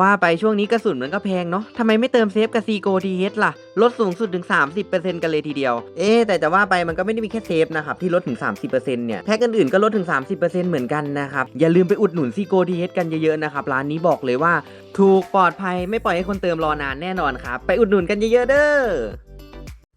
ว่าไปช่วงนี้กระสุนมันก็แพงเนาะทำไมไม่เติมเซฟกับซีโกทีเฮดล่ะ ลดสูงสุดถึง 30%กันเลยทีเดียว เอ๊แต่จะว่าไปมันก็ไม่ได้มีแค่เซฟนะครับ ที่ลดถึง 30%เนี่ย แพ็กอื่นๆก็ลดถึง 30%เหมือนกันนะครับ อย่าลืมไปอุดหนุนซีโกทีเฮดกันเยอะๆนะครับ ร้านนี้บอกเลยว่า ถูกปลอดภัยไม่ปล่อยให้คนเติมรอนานแน่นอนครับ ไปอุดหนุนกันเยอะๆเด้อ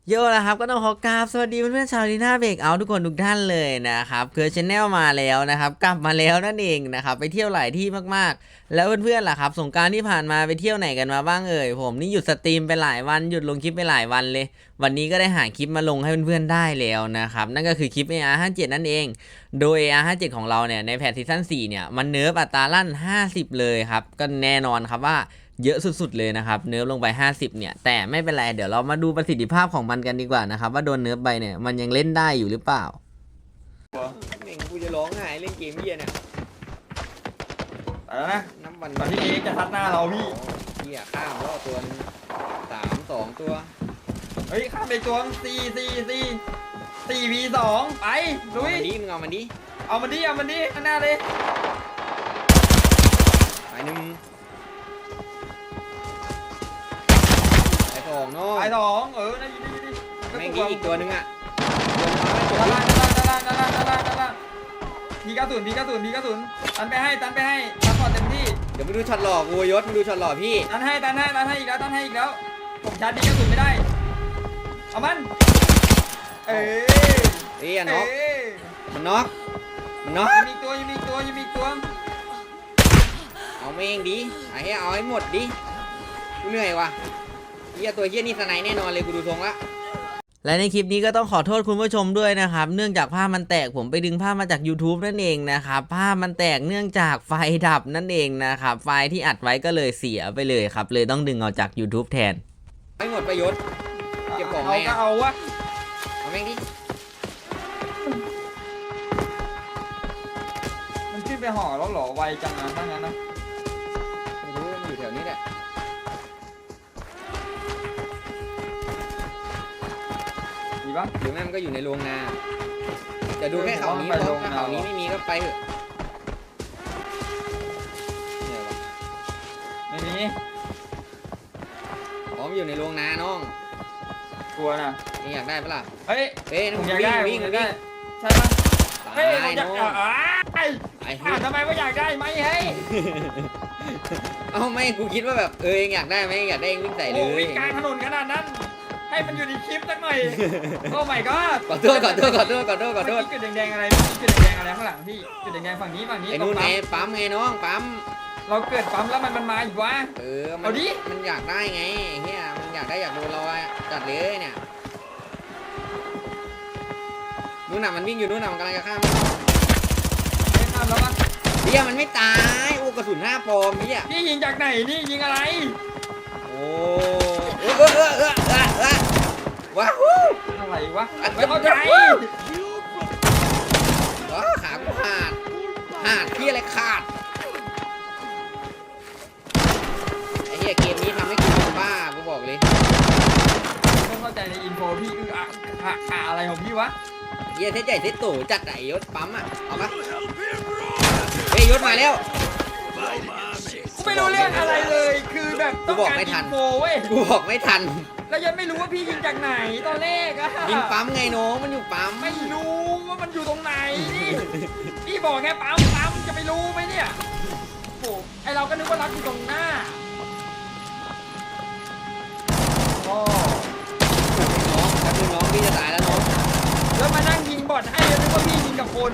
โยแล้วครับก็ต้องขอกราบสวัสดีเพื่อนๆชาวลีน่าเบรกเอาทุกคนทุกท่านเลยนะครับคือชแนลมาแล้วนะครับกลับมาแล้วนั่นเองนะครับไปเที่ยวหลายที่มากๆ แล้วเพื่อนๆล่ะครับสงการที่ผ่านมาไปเที่ยวไหนกันมาบ้างเอ่ยผมนี่หยุดสตรีมไปหลายวันหยุดลงคลิปไปหลายวันเลย วันนี้ก็ได้หาคลิปมาลงให้เพื่อนๆได้แล้วนะครับนั่นก็คือคลิป AR57 นั่นเอง โดย AR57 ของเราเนี่ยในแพทซีซั่น4เนี่ยมันเนิร์ฟอัตราลั่น 50 เลยครับก็แน่นอนครับว่า เยอะสุดๆเลยนะครับ เนิร์ฟลงไป 50 เนี่ย แต่ไม่เป็นไร เดี๋ยวเรามาดูประสิทธิภาพของมันกันดีกว่านะครับ ว่าโดนเนิร์ฟไปเนี่ย มันยังเล่นได้อยู่หรือเปล่าเม่งกูจะร้องไห้เล่นเกมเฮียเนี่ยไปแล้วนะน้ำมันตอนที่เอ็กซ์จะทัดหน้าเราพี่เฮียข้ามแล้วตัวนึงสามสองตัว เฮ้ยข้ามไปตัวสี่สี่สี่สี่วีสองไปลุยเอามันดิมึงเอามันดิเอามันดิเอามันดิข้างหน้าเลยไปหนึ่ง สองเนาะไปสองเออได้ยินได้ยินได้ยินแม่งดีอีกตัวนึงอะด้านล่างด้านล่างด้านล่างด้านล่างด้านล่างพีกระสุนพีกระสุนพีกระสุนตันไปให้ตันไปให้ตันพอเต็มที่เดี๋ยวมาดูช็อตหลอกกูยศมาดูช็อตหลอกพี่ตันให้ตันให้ตันให้อีกแล้วตันให้อีกแล้วผมชาร์จพีกระสุนไม่ได้เอามันเอ้ยเอ้ยอะน็อกเอ้ยมันน็อกมันน็อกยังมีอีกตัวยังมีอีกตัวยังมีอีกตัวเอาแม่งดิไอ้ให้เอาให้หมดดิกูเหนื่อยว่ะ เฮียตัวเฮียนี่สไนแน่นอนเลยกูดูทรงละและในคลิปนี้ก็ต้องขอโทษคุณผู้ชมด้วยนะครับ เนื่องจากภาพมันแตกผมไปดึงภาพมาจาก YouTube นั่นเองนะครับภาพมันแตกเนื่องจากไฟดับนั่นเองนะครับ ไฟล์ที่อัดไว้ก็เลยเสียไปเลยครับ เลยต้องดึงออกจาก YouTube แทน ไม่หมดประโยชน์ เก็บของไงเอาอะก็เอาวะเอาแม่งดิ มันขึ้นไปห่อแล้วเหรอไวจังนะถ้างั้นนะไม่รู้มันอยู่แถวนี้แหละ ปะหรือไม่มันก็อยู่ในโรงนาจะดูแค่เขานี้ไปพโรองนาถ้าเขานี้ไม่มีก็ไปเถอะเหนื่อยว่ะไม่มีอ๋อมันอยู่ในโรงนาน้องกลัวนะนี่อยากได้ปะล่ะเฮ้ยเฮ้ยผมวิ่อยากได้วิ่งผมอยากวิ่ได้งใช่ปะตาเฮ้ยผมยอยากน้องอ่าไอ้ไอ้ถามทำไมว่าอยากได้ไหมเฮ้ยเอ้าไม่กูคิดว่าแบบเออเองอยากได้ไหมอยากได้เองวิ่งใส่เลโอ้ยวิ่งกลางถนนขนาดนั้น ให้มันอยู่ในคลิปสักหน่อย โอ้ my god ขอโทษขอโทษขอโทษขอโทษขอโทษ เมื่กี้จุดแดงๆอะไรเมื่อกี้จุดแดงๆอะไรข้างหลังพี่จุดแดงๆฝั่งนี้ฝั่งนี้ไอ้นู่นตรไงปั๊มปั๊มไงน้องปั๊ม เราเกิดปั๊มแล้วมันมันมาอีกวะ เออมัเอาดิ มันอยากได้ไงเฮียมันอยากได้อยากโดนเราอะจัดเลยเนี่ยนู่นน่ะมันวิ่งอยู่นู่นน่ะมันกำลังจะข้ามไม่ทำแล้วปะเฮียมันไม่ตายโอ้กระสุนห้าปลอมเฮียพี่ยิงจากไหนนี่ยิงอะไรโอ้เออเออเออเออเออเออ ว้าวอะไรวะไม่เข้าใจว้าขากูขาดขาดที่อะไรขาดไอ้เหี้ยเกมนี้ทำให้กูเป็นบ้ากูบอกเลยไม่เข้าใจในอินโฟพี่อืออะอะอะอะไรของพี่วะเหี้ยเทสใหญ่เทสโตจัดไหนยศปั๊มอะเอาปะเฮ้ยยศมาแล้วกูไม่รู้เรื่องอะไรเลย คือแบบต้องกูบอกการไม่ทัอินนโฟเว้ยกูบอกไม่ทัน แล้วยังไม่รู้ว่าพี่ยิงจากไหนตอนแรกอะยิงปั๊มไงน้องมันอยู่ปั๊มไม่รู้ว่ามันอยู่ตรงไหนนี่พี่บอกแค่ปั๊มปั๊มจะไปรู้ไหมเนี่ยโอ้ไอเราก็นึกว่ารักอยู่ตรงหน้าโอ้น้องแป๊บนึงน้องพี่จะตายแล้วน้องแล้วมานั่งยิงบอดให้แล้วนึกว่าพี่ยิงกับคน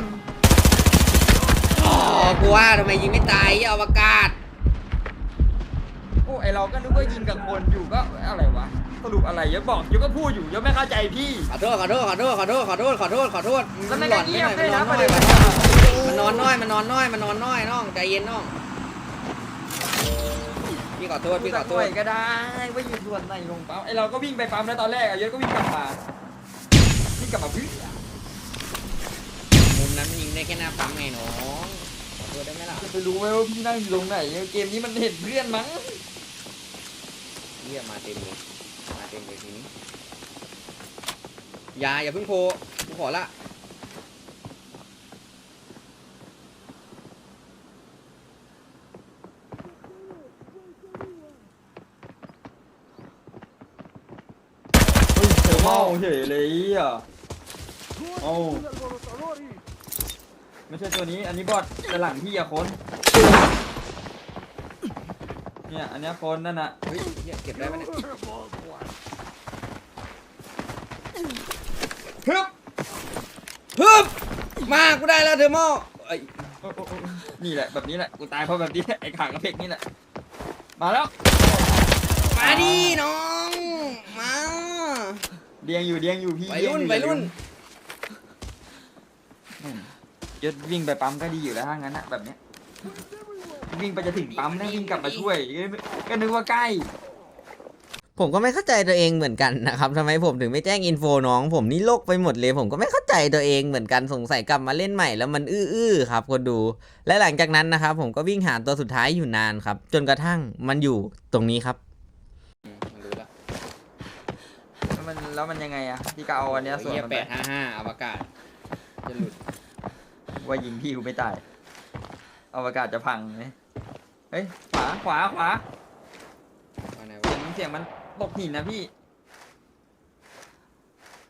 อ๋อกูว่าทำไมยิงไม่ตายเหี้ยอวกาศโอ้ไอเราก็นึกว่ายิงกับคนอยู่ก็อะไรวะ สรุปอะไรยศบอกยศก็พูดอยู่ยศไม่เข้าใจพี่ขอโทษขอโทษขอโทษขอโทษขอโทษขอโทษขอโทษแล้วไม่หลได้อนเงียบไปด้วยหน่นะอยประมันเด็นอนน้อยมันนอนน้อยมันนอนน้อยมันนอนน้อยน้องใจเย็นน้องพี่ขอโทษพี่ขอโทษก็ได้ว่าอยู่ส่วนไหนลงปั๊มไอเราก็วิ่งไปปั๊มแล้วตอนแรกอะยศก็วิ่งกลับมาวิ่งกลับมาพี่มุมนั้นมันยิงได้แค่หน้าปั๊มไงน้องขอโทษได้ไหมล่ะจะไปรู้ไหมว่าพี่นั่งอยู่ตรงไหนเกมนี้มันเห็นเพื่อนมั้งเยี่ยมาเต็มเลย ต็มเลยทีนี้อย่าอย่าเพิ่งโพกูขอละเฮ้ยเจอเมาเฉยเลยไอะโอาไม่ใช่ตัวนี้ อันนี้บอดกระหลังพี่อะคน เนี่ย อันนี้ยคนนั่นนะเฮ้ยเก็บได้ไหมเนี่ย มากูได้แล้วเทอร์โมไอ้ยโอ้โอ้โอ้นี่แหละแบบนี้แหละกูตายเพราะแบบนี้แหละไอ้ขางกระเพกนี่แหละมาแล้วมาดิน้องมาเดียงอยู่เดียงอยู่พี่วัยเดียงรุ่นอยู่วัยรุ่นอืมยศวิ่งไปปั๊มก็ดีอยู่แล้วถ้างั้นนะแบบเนี้ยวิ่งไปจะถึงปั๊มแล้ววิ่งกลับมาช่วยก็นึกว่าใกล้ ผมก็ไม่เข้าใจตัวเองเหมือนกันนะครับทำไมผมถึงไม่แจ้งอินโฟน้อง ผมนี่โลกไปหมดเลย ผมก็ไม่เข้าใจตัวเองเหมือนกันสงสัยกลับมาเล่นใหม่แล้วมันอื้อๆครับคนดู และหลังจากนั้นนะครับผมก็วิ่งหาตัวสุดท้ายอยู่นานครับ จนกระทั่งมันอยู่ตรงนี้ครับอืมมันรู้ละแล้วมันแล้วมันยังไงอะพี่ก็เอาอันเนี้ยส่วนเหี้ยมันแปไปดห้าห้าอวกาศ จะหลุดว่ายิงพี่กูไม่ตายอวกาศจะพังไหมเฮ้ยขวาขวาขวาว่าไงเสีวะยงเสียงมัน ตกหินนะพี่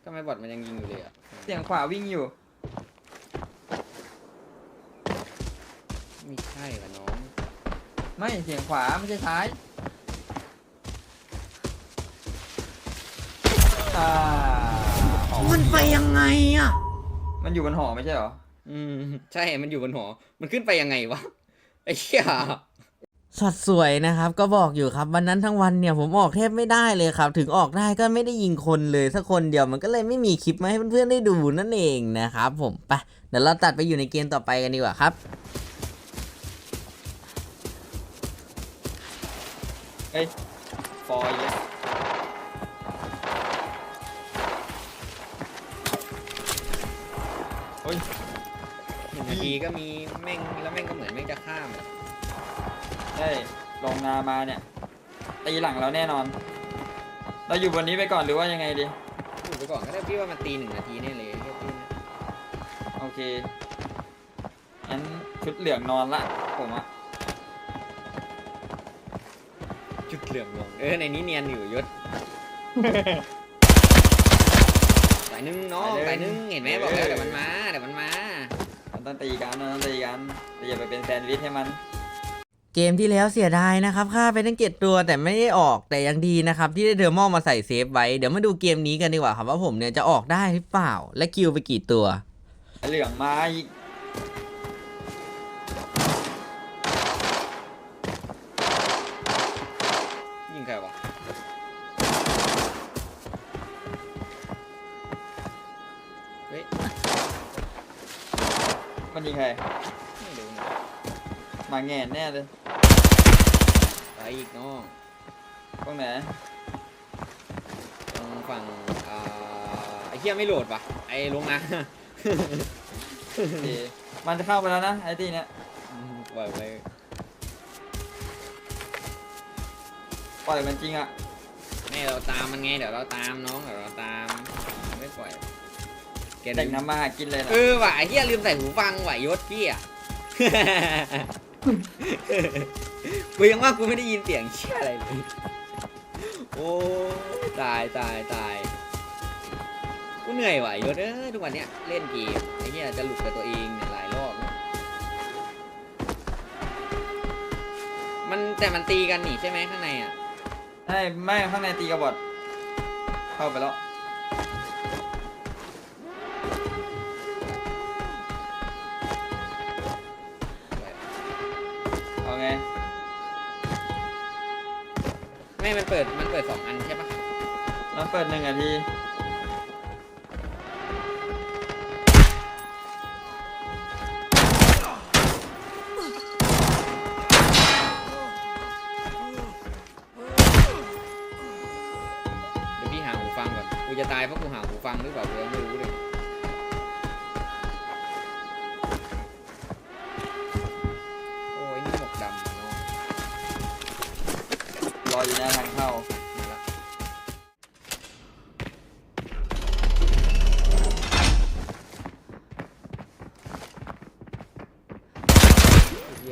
ทำไมบอทมันยังยิงอยู่เลยอะเสียงขวาวิ่งอยู่ ไม่ใช่วะน้อง ไม่เสียงขวาไม่ใช่ซ้ายอ่ามันไปยังไงอะ มันอยู่บนหอไม่ใช่เหรอ อืม ใช่ มันอยู่บนหอ มันขึ้นไปยังไงวะ ไอ้เหี้ย ช็อตสวยนะครับ ก็บอกอยู่ครับวันนั้นทั้งวันเนี่ยผมออกแทบไม่ได้เลยครับ ถึงออกได้ก็ไม่ได้ยิงคนเลยสักคนเดียวมันก็เลยไม่มีคลิปมาให้เพื่อนๆได้ดูนั่นเองนะครับผมไปเดี๋ยวเราตัดไปอยู่ในเกมต่อไปกันดีกว่าครับเฮ้ยฟอยล์เฮ้ยหนึ่งนาทีก็มีแม่งแล้วแม่งก็เหมือนแม่งจะข้ามอะ ใช่ลงนามาเนี่ยตีหลังเราแน่นอน เราอยู่บนนี้ไปก่อนหรือว่ายังไงดีอยู่ไปก่อนก็ได้พี่ว่ามันตีหนึ่งนาทีแน่เลยไอ้เหี้ยตีนะโอเคงั้นชุดเหลืองนอนละผมอะจุดเหลืองลงเออในนี้เนียนอยู่ยศ สายหนึ่งน้องสายหนึ่งเห็นไหมบอกแล้วเดี๋ยวมันมาเดี๋ยวมันมา มันต้องตีกันมันต้องตีกันแต่อย่าไปเป็นแซนด์วิชให้มัน เกมที่แล้วเสียดายนะครับค่าไปตั้งเจ็ดตัวแต่ไม่ได้ออกแต่ยังดีนะครับ ที่ได้เทอร์มอลมาใส่เซฟไว้ เดี๋ยวมาดูเกมนี้กันดีกว่าครับว่าผมเนี่ยจะออกได้หรือเปล่า และคิวไปกี่ตัว เหลืองมาอยิงใครวะเฮ้ยมันยิงใคร ไม่รู้นะมาแงนแน่เลย อีกน้องตรงไหนตรงฝั่งอ่าไอ้เหี้ยไม่โหลดปะไอ้ลงนะโอเคมันจะเข้าไปแล้วนะไอ้ตีเนี้ยปล่อยไปปล่อยมันจริงอะนี่เราตามมันไงเดี๋ยวเราตามน้องเดี๋ยวเราตามไม่ปล่อยแกเด็กดึงน้ำมาหากินเลยนะเออว่ะไอ้เหี้ยลืมใส่หูฟังว่ะยศพี่อะ กูยังว่ากูไม่ได้ยินเสียงเชี่ยอะไรเลย โอ้ตายตายตายกูเหนื่อยว่ะยศเออทุกวันเนี้ยเล่นเกมไอ้เหี้ยจะหลุดกับตัวเองเนี่ยหลายรอบแล้วมันแต่มันตีกันหนีใช่ไหมข้างในอะ ใช่ไม่ข้างในตีกระบอดเข้าไปแล้ว ไม่มันเปิด มันเปิดสองอันใช่ปะมันเปิดหนึ่งนาทีเดี๋ยวพี่หาหูฟังก่อน กูจะตายเพราะกูหาหูฟังหรือเปล่า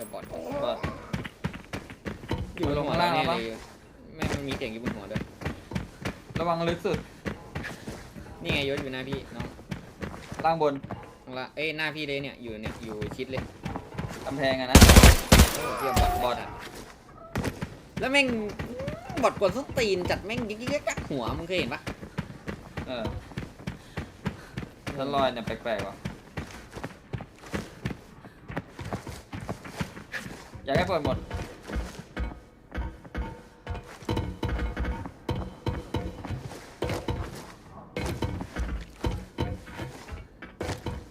เฮียบอดบอดอยู่บนหัวเราแน่เลยแม่งมันมีเสียงอยู่บนหัวด้วยระวังลึกสุด นี่ไงยศอยู่หน้าพี่น้องล่างบนข้างละเอ้ยหน้าพี่เลยเนี่ยอยู่เนี่ยอยู่ชิดเลยกำแพงอะนะเออเทียบบอดบอดอะแล้วแม่งบอดกดส้นตีนจัดแม่งยิกยิกยักหัวมึงเคยเห็นปะเออชั้นลอยเนี่ยแปลกๆว่ะ อยากให้เปิดหมด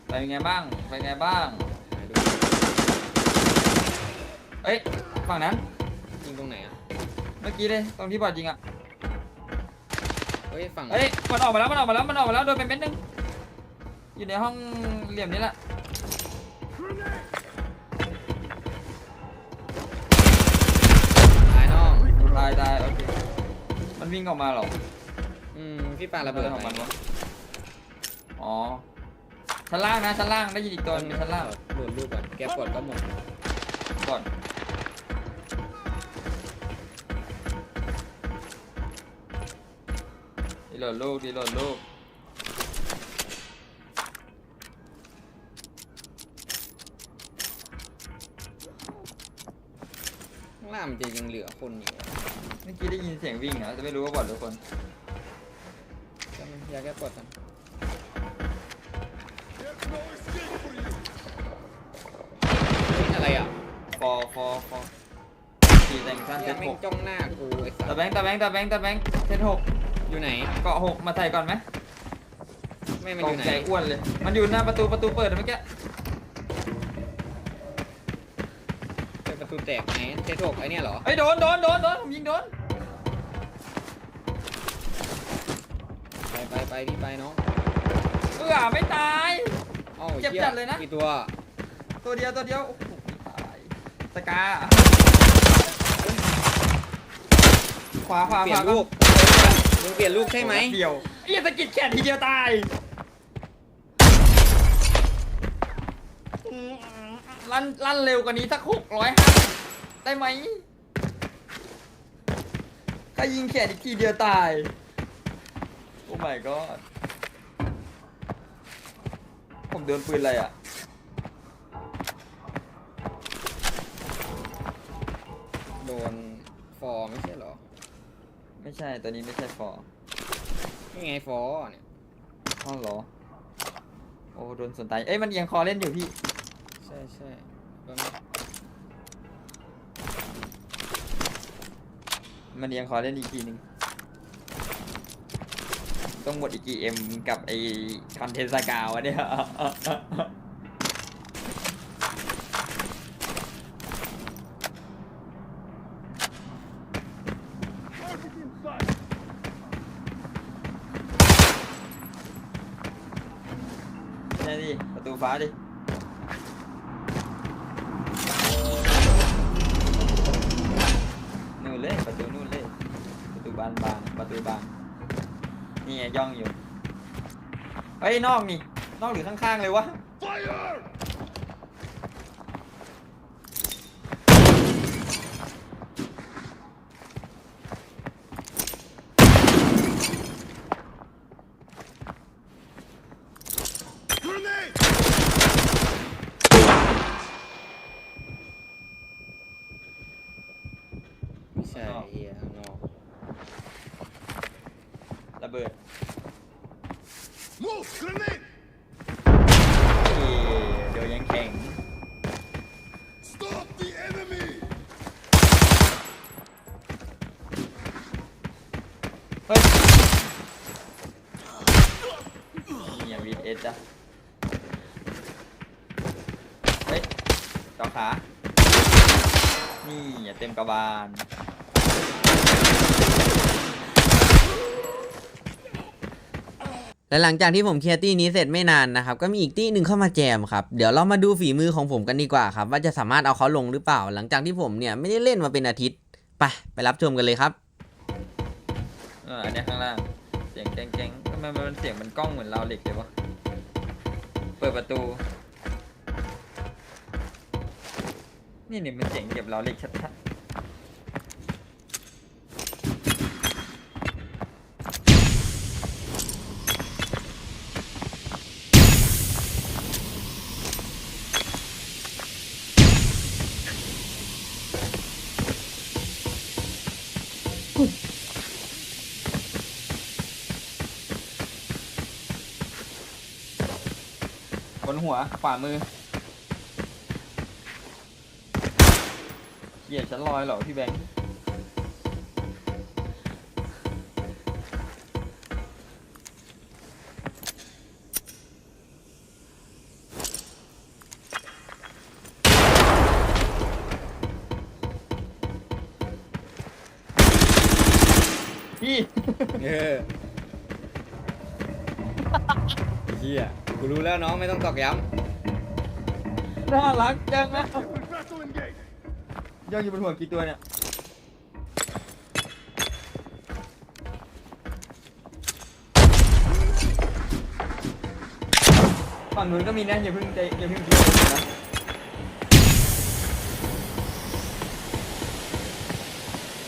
เป็นไงบ้างเป็นไงบ้างดูเอ้ย ฝั่งนั้น ยิงตรงไหนอะ เมื่อกี้เลย ตรงที่บอดยิงอะ เฮ้ยฝั่งเอ้ย มันออกมาแล้ว มันออกมาแล้ว มันออกมาแล้ว โดนเป็นเม็ดนึง อยู่ในห้องเหลี่ยมนี้แหละ องตายตายโอเค มันวิ่งออกมาเหรออืมพี่ปาระเบิดของไปมันวะ อ๋อ ชั้นล่างนะชั้นล่างได้ยินอีกตัวหนึงชั้นล่างโดนลูกก่อนแกปลดก็หมดก่อนดีโหลดลูกดีโหลดลูกข้างล่างมันจะยังเหลือคนอยู่ เมื่อกี้ได้ยินเสียงวิ่งนะจะไม่รู้ว่าบอดหรือคนก็มันอยากแกปลดกันเฮ้ยอะไรอะฟอฟอฟอสี่แต่งสั้นเซยัตงไม่หกจ้องหน้ากูไอ้สัตะสแบงค์ตะแบงค์ตะแบงค์ตะแบงค์เซตหกอยู่ไหนเกาะหกมาใส่ก่อนไหมไม่มันตอกยู่ไหนใจอ้วนเลย มันอยู่หน้าประตูประตูเปิดเมื่อกี้ ตูแตกไหนเทโทกไอเนี่ยเหรอเฮ้ยโดนโดนโดนโดนผมยิงโดนไปไปไปพี่ไปน้องเออไม่ตาย เอ้าเจ็บหี้จัดเลยนะ กี่ตัวตัวเดียวตัวเดียวโอ้โหไม่ตายสกาขวาขวาเปลี่ขยวานลูกมึงเปลี่ยนลูกใช่ไหมเดียวไอ้ยสะกิดแขนทีเดียวตาย ลั่นลั่นเร็วกว่านี้สักหกร้อยห้าได้ไหมถ้ายิงแขนอีกทีเดียวตาย โอ้ my god ผมโดนปืนอะไรอะ โดนฟอร์ไม่ใช่เหรอ ไม่ใช่ตัวนี้ไม่ใช่ฟอร์นี่ไงฟอร์เนี่ยอ้าวเหรอ โอ้โดนสนใจเอ้ยมันเอียงคอเล่นอยู่พี่ใช่ใช่แป๊บนึงมันเอียงคอเล่นอีกทีหนึงต้องหมดอีกกี่เอ็มกับไอคอนเทนต์สกาวะเนี่ยนี่ดิประตูฟ้าดิ บานบานประตูบานนี่ไงย่องอยู่เฮ้ยนอกนี่นอกหรือข้างๆเลยวะ ไม่ใช่เฮียข้างนอก ระ เบิด Move! Grenade! เอ้ยเดี๋ยวยังแข็ง Stop the enemy! เฮ้ยนี่อย่างวีเอสจ้ะเฮ้ยเจาะขา นี่อย่าเต็มกระบาล และหลังจากที่ผมเคลียร์ตี้นี้เสร็จไม่นานนะครับก็มีอีกตี้หนึ่งเข้ามาแจมครับเดี๋ยวเรามาดูฝีมือของผมกันดีกว่าครับว่าจะสามารถเอาเขาลงหรือเปล่า หลังจากที่ผมเนี่ยไม่ได้เล่นมาเป็นอาทิตย์ไปไปรับชมกันเลยครับเอออันเนี้ยข้างล่างเสียงแจ้งๆทำไมมันเสียงมันกล้องเหมือนราวเหล็กเลยวะเปิดประตู นี่เนี่ยมันเสียงเก็บราวเหล็กชัดๆ หัว ขวามือเกียดฉันลอยเหรอพี่แบงค์พี่ เออเฮีย กูรู้แล้วน้องไม่ต้องตอกย้น่ารักจังนะ Vessel engaged. ย่องอยู่บนหัวกี่ตัวเนี่ยฝั่งนู้นก็มีนะอย่าเพิ่งใจอย่าเพิ่งคิดนะ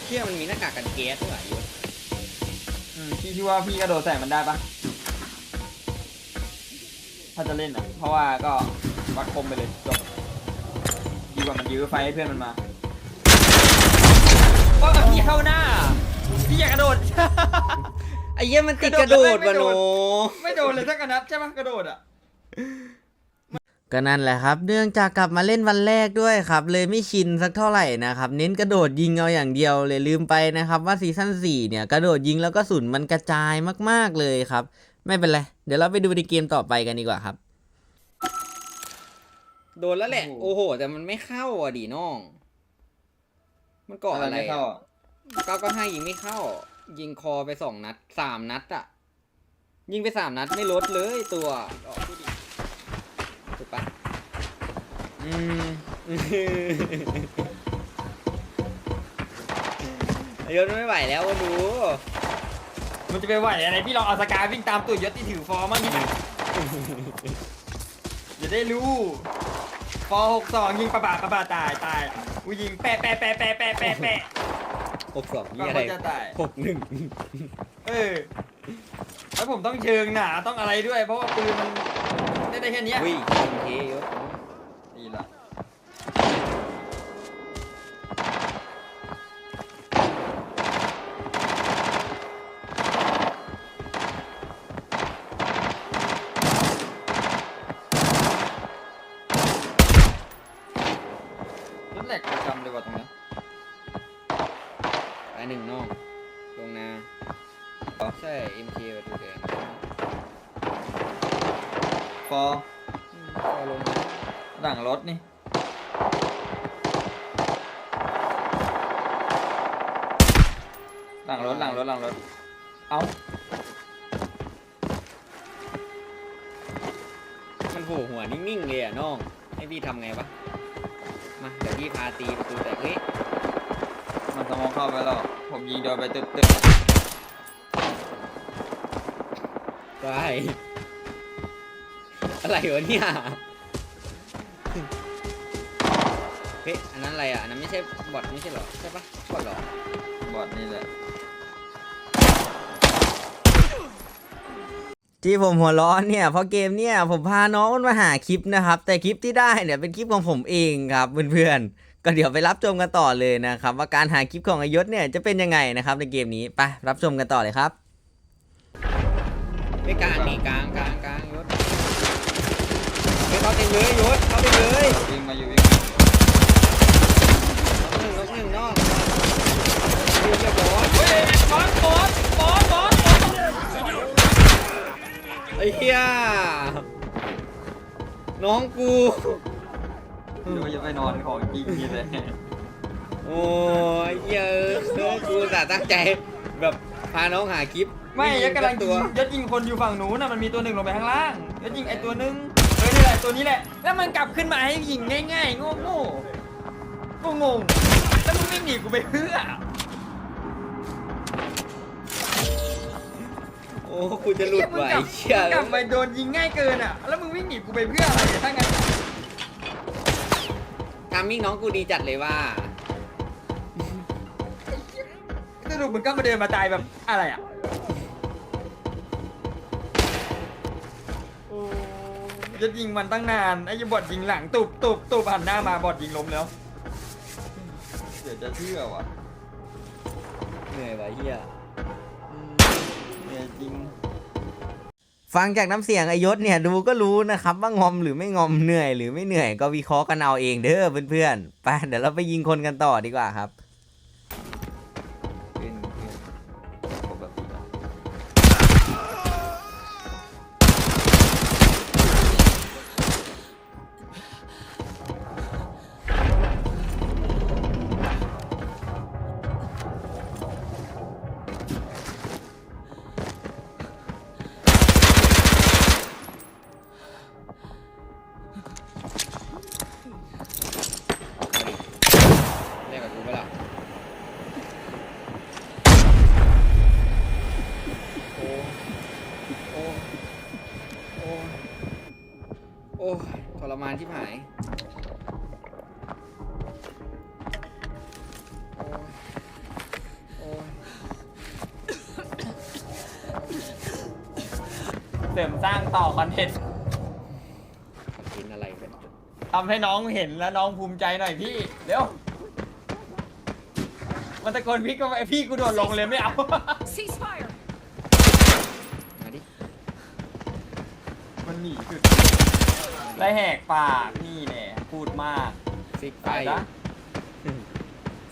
ำเชี่ยมันมีหน้ากากกันแก๊สด้วยอยู่ อืมพี่พี่ว่าพี่กระโดดใส่มันได้ปะ ถ้าจะเล่นอะ เพราะว่าก็วัดคมไปเลยจบดีกว่ามันยื้อไฟให้เพื่อนมันมาว่ากับพี่เข้าหน้า พี่อยากกระโดด ไอ้เหี้ยมันติดกกระระโดโดดดวะไม่โนโดไม่โดนเลยสักกระนัดใช่ปะกระโดดอะ ก็นั่นแหละครับ เนื่องจากกลับมาเล่นวันแรกด้วยครับ เลยไม่ชินสักเท่าไหร่นะครับ เน้นกระโดดยิงเอาอย่างเดียวเลยลืมไปนะครับ ว่าซีซั่น4เนี่ยกระโดดยิงแล้วก็สุนมันกระจายมากๆเลยครับ ไม่เป็นไร เดี๋ยวเราไปดูในเกมต่อไปกันดีกว่าครับ โดนแล้วแหละ โอ้โอ้โหโหแต่มันไม่เข้าอะดิน้อง มันเกาะอะไรไม่เข้าอะอะเก้าก็ให้ยิงไม่เข้า ยิงคอไปสองนัดสามนัดอะ ยิงไปสามนัดไม่ลดเลยตัวออกที่ดิถูกปะอืมไอ้ยศไม่ไหวแล้วอะดู มันจะไปไหวอะไรพี่ลองเอาสกายวิ่งตามตัวยศที่ถือฟอร์มั่งนี่นะอย่าได้รู้ฟอร์หกสองยิงปะปะปะปะตายตายอูยิงแปะแปะแปะแปะแปะแปะแปะหกสองก็นี่อะไรจะตายหกหนึ่งเออแล้วผมต้องเชิงหนาต้องอะไรด้วย เพราะว่าปืนมันได้ได้แค่เนี้ยวิ่งเคยศ หลังรถหลังรถหลังรถ เอ้ามันโผล่หัวนิ่งๆเลยอะน้อง ให้พี่ทำไงวะ มาเดี๋ยวพี่พาตีประตูแตกเฮ้ยมันสมองเข้าไปแล้ว ผมยิงโดนไปตึ๊ดตึ๊ดไปอะไรวะเนี่ย เฮ้ย อันนั้นอะไรอะ อันนั้นไม่ใช่บอทไม่ใช่เหรอ ใช่ปะบอทเหรอ บอดนี่แหละ ที่ผมหัวร้อนเนี่ยเพราะเกมเนี่ยผมพาน้องมันมาหาคลิปนะครับ แต่คลิปที่ได้เนี่ยเป็นคลิปของผมเองครับเพื่อนๆก็เดี๋ยวไปรับชมกันต่อเลยนะครับ ว่าการหาคลิปของอายศเนี่ยจะเป็นยังไงนะครับในเกมนี้ไปรับชมกันต่อเลยครับไม่กลางนี่กลางกลางกลางยศเฮ้ยเขาเต็มเลยยศเขาเต็มเลยวิ่งมาอยู่วิ่งมานกหนึ่งนกหนึ่งนอกดูเรียบร้อยเฮ้ยบอสบอสบอสบอส ไอ้เหี้ยน้องกู เดี๋ยวจะไปนอนของจริงนี่เลยโอ้ยเหี้ยเอะกูแต่ตั้งใจแบบพาน้องหาคลิปไม่ยัดกำลังตัยิงยัดยิงคนอยู่ฝั่งนู้นน่ะมันมีตัวหนึ่งลงไปข้างล่างยัดยิงไอ้ตัวหนึงเฮ้ยนี่แหละตัวนี้แหละ แล้วมันกลับขึ้นมาให้ยิงง่ายๆโง่โง่กูงงแล้วมึงไม่หนีกูไปเพื่อ อ้กูจะหลุดไหวมึงกลับเชี่ยมึงกลับไปโดนยิงง่ายเกินอะ แล้วมึงวิ่งหนีกูไปเพื่ออะไรเนี่ยถ้างั้นทามมิ่งน้องกูดีจัดเลยว่า สรุปมึงก็มาเดินมาตายแบบอะไรอะจะยิงมันตั้งนานไอ้บอดยิงหลังตุบตุบตุบหันหน้ามาบอดยิงล้มแล้วเดี๋ยวจะเชื่อว่ะเหนื่อยว่ะเฮีย ฟังจากน้ำเสียงอายศเนี่ยดูก็รู้นะครับว่างอมหรือไม่งอมเหนื่อยหรือไม่เหนื่อยก็วิเคราะห์กันเอาเองเด้อเพื่อนๆไปเดี๋ยวเราไปยิงคนกันต่อดีกว่าครับำให้น้องเห็นแล้วน้องภูมิใจหน่อยพี่เร็วมันตะโกนพี่ก็ไปพี่กูโดดลงเลยไม่เอา Ceasefire! มาดิมันหนีสุดไล่แหกปากนี่แน่พูดมากซิกไฟไปนะ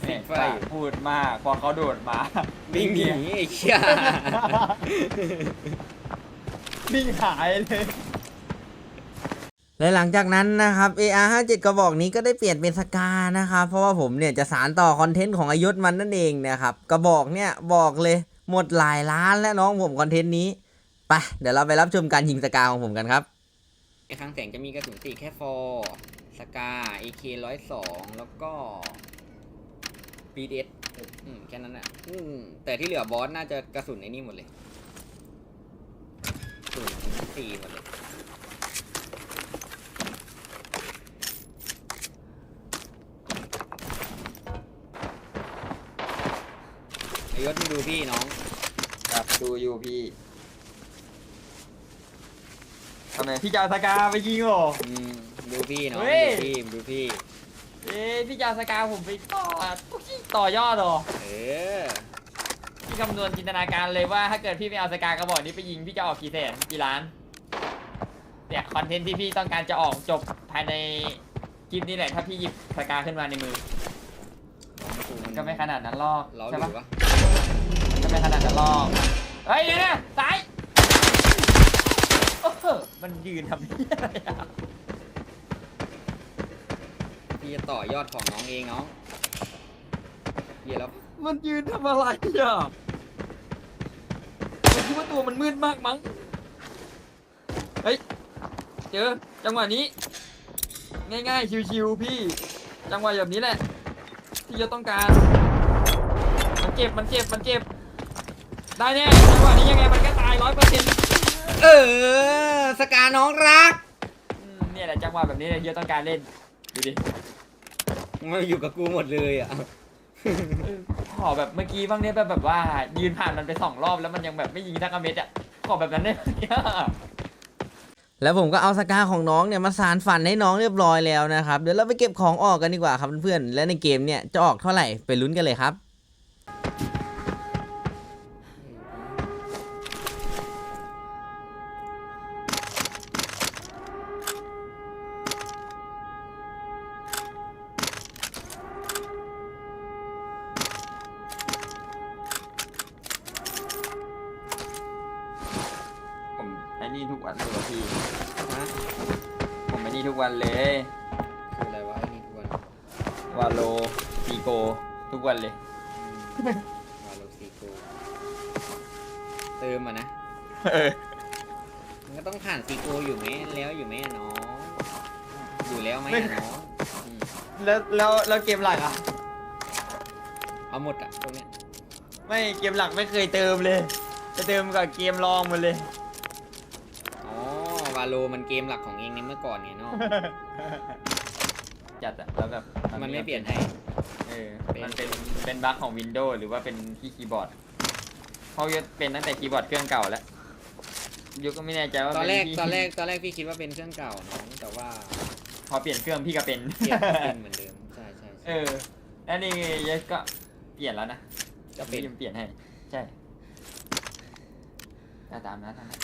แหซิกกไฟปากพูดมากพอเขาโดดมาวิ่งหนีไอ้เชี่ยวิ่งหายเลย และหลังจากนั้นนะครับ AR 57กระบอกนี้ก็ได้เปลี่ยนเป็นสกานะครับเพราะว่าผมเนี่ยจะสารต่อคอนเทนต์ของอายศมันนั่นเองนะครับกระบอกเนี่ยบอกเลยหมดหลายล้านแล้วน้องผมคอนเทนต์นี้ไปเดี๋ยวเราไปรับชมการยิงสกาของผมกันครับไอ้ครั้งแสงจะมีกระสุนตีแค่ฟอร์สกา AK ร้อยสองแล้วก็ BDS แค่นั้นแหละแต่ที่เหลือบอสน่าจะกระสุนไอ้นี่หมดเลยกระสุนตีหมดเลย ยศมึงดูพี่น้อง ครับดูอยู่พี่ทำไมพี่จะเอาสกาไปยิงเหรอ อืมดูพี่น้องเฮ้ย ดูพี่ดูพี่ เอ๊ะพี่จะเอาสกาผมไปต่อต่อยอดเหรอเออพี่คำนวณจินตนาการเลยว่าถ้าเกิดพี่ไม่เอาสกากระบอกนี้ไปยิงพี่จะออกกี่แสนกี่ล้านเนี่ยคอนเทนต์ที่พี่ต้องการจะออกจบภายในคลิปนี้แหละถ้าพี่หยิบสกาขึ้นมาในมือมันก็ไม่ขนาดนั้นหรอกเราใช่ดูปะวะมันก็ ไม่ขนาดนั้นหรอกเฮ้ยเดี๋ยวนะซ้ายโอ้โหมันยืนทำเหี้ยอะไรอะพี่จะต่อยอดของน้องเองน้องเหี้ยแล้วมันยืนทำอะไรอะผมคิดว่าตัวมันมืดมากมั้ง เฮ้ย เจอ จังหวะนี้ ง่ายๆ ชิวๆ พี่ จังหวะแบบนี้แหละ ที่จะต้องการ มันเจ็บ มันเจ็บ มันเจ็บ ได้แน่จังหวะนี้ยังไงมันก็ตายร้อยเปอร์เซ็นต์เออ สกาน้องรักเนี่ยแหละจังหวะแบบนี้เลยที่จะต้องการเล่น ดูดิมาอยู่กับกูหมดเลยอะเออขอแบบเมื่อกี้บ้างเนี่ยแบบแบบว่า ยืนผ่านมันไปสองรอบแล้วมันยังแบบไม่ยิงทักกระเม็ดอะขอแบบนั้นได้ไหมอะแล้วผมก็เอาสกาของน้องเนี่ยมาสารฝันให้น้องเรียบร้อยแล้วนะครับ เดี๋ยวเราไปเก็บของออกกันดีกว่าครับเพื่อนๆและในเกมเนี่ยจะออกเท่าไหร่ไปลุ้นกันเลยครับ วันเลยพี่ฮะผมไอ้นี่ทุกวันเลยคืออะไรวะไอ้นี่ทุกวันวาโลซีโก ทุกวันเลย อืมวาโลซีโกเติมอะนะเออ มันก็ต้องผ่านซีโกอยู่ไหมแล้วอยู่ไหมอะน้องอยู่แล้วไหมไม่อะน้องอืมแล้วแล้วแล้วเกมหลักอะ เอาหมดอะตรงเนี้ยไม่เกมหลักไม่เคยเติมเลย จะเติมกับเกมรองหมดเลยอ๋อวาโลมันเกมหลักของเองในเมื่อก่อนไงเนาะจัดอะแล้วแบบมันไม่เปลี่ยนให้ เออมันเป็นเป็นบั๊กของ Windows หรือว่าเป็นที่คีย์บอร์ดเขาจะเป็นตั้งแต่คีย์บอร์ดเครื่องเก่าแล้วยุคก็ไม่แน่ใจว่าตอนแรกเป็ที่ตอนแรกตอนแรกพี่คิดว่าเป็นเครื่องเก่าน้องแต่ว่า พอเปลี่ยนเครื่องพี่ก็เป็นเปลี่ยนเป็นเหมือนเดิมใช่ใช่เอใช่อแล้วนี่เยสก็เปลี่ยนแล้วนะก็เป็นพี่เปลี่ยนให้ใช่ตามตามนะตามนะ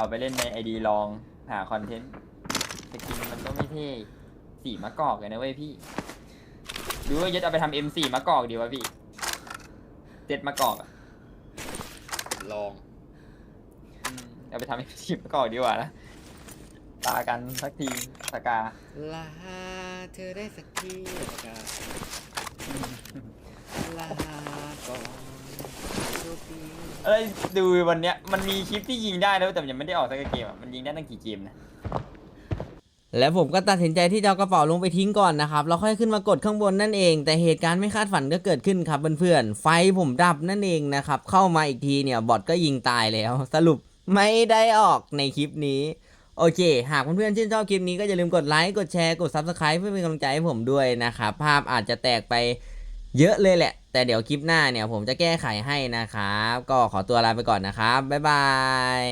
เอาไปเล่นในไอดีลองหาคอนเทนต์สกินมันก็ไม่เท่สีมะกอกเลยนะเว้ยพี่หรือว่ายึดเอาไปทำ M4 มะกอกดีวะพี่เจ็ดมะกอกอะลองอืมเอาไปทำ M4 มะกอกดีกว่านะตากันสักทีสกาลาเธอได้สักทีนะครับลาก่อนโชคดี เอ้ยดูวันเนี้ยมันมีคลิปที่ยิงได้แล้วแต่ยังไม่ได้ออกสักเกมอะมันยิงได้ตั้งกี่เกมนะแล้วผมก็ตัดสินใจที่จะเอากระเป๋าลงไปทิ้งก่อนนะครับแล้วค่อยขึ้นมากดข้างบนนั่นเอง แต่เหตุการณ์ไม่คาดฝันก็เกิดขึ้นครับเพื่อนๆไฟผมดับนั่นเองนะครับเข้ามาอีกทีเนี่ยบอทก็ยิงตายแล้ว สรุปไม่ได้ออกในคลิปนี้โอเค หากเพื่อนๆชื่นชอบคลิปนี้ก็อย่าลืมกดไลค์ กดแชร์ กด Subscribe เพื่อเป็นกำลังใจให้ผมด้วยนะครับ ภาพอาจจะแตกไป เยอะเลยแหละ แต่เดี๋ยวคลิปหน้าเนี่ยผมจะแก้ไขให้นะครับ ก็ขอตัวลาไปก่อนนะครับ บ๊ายบาย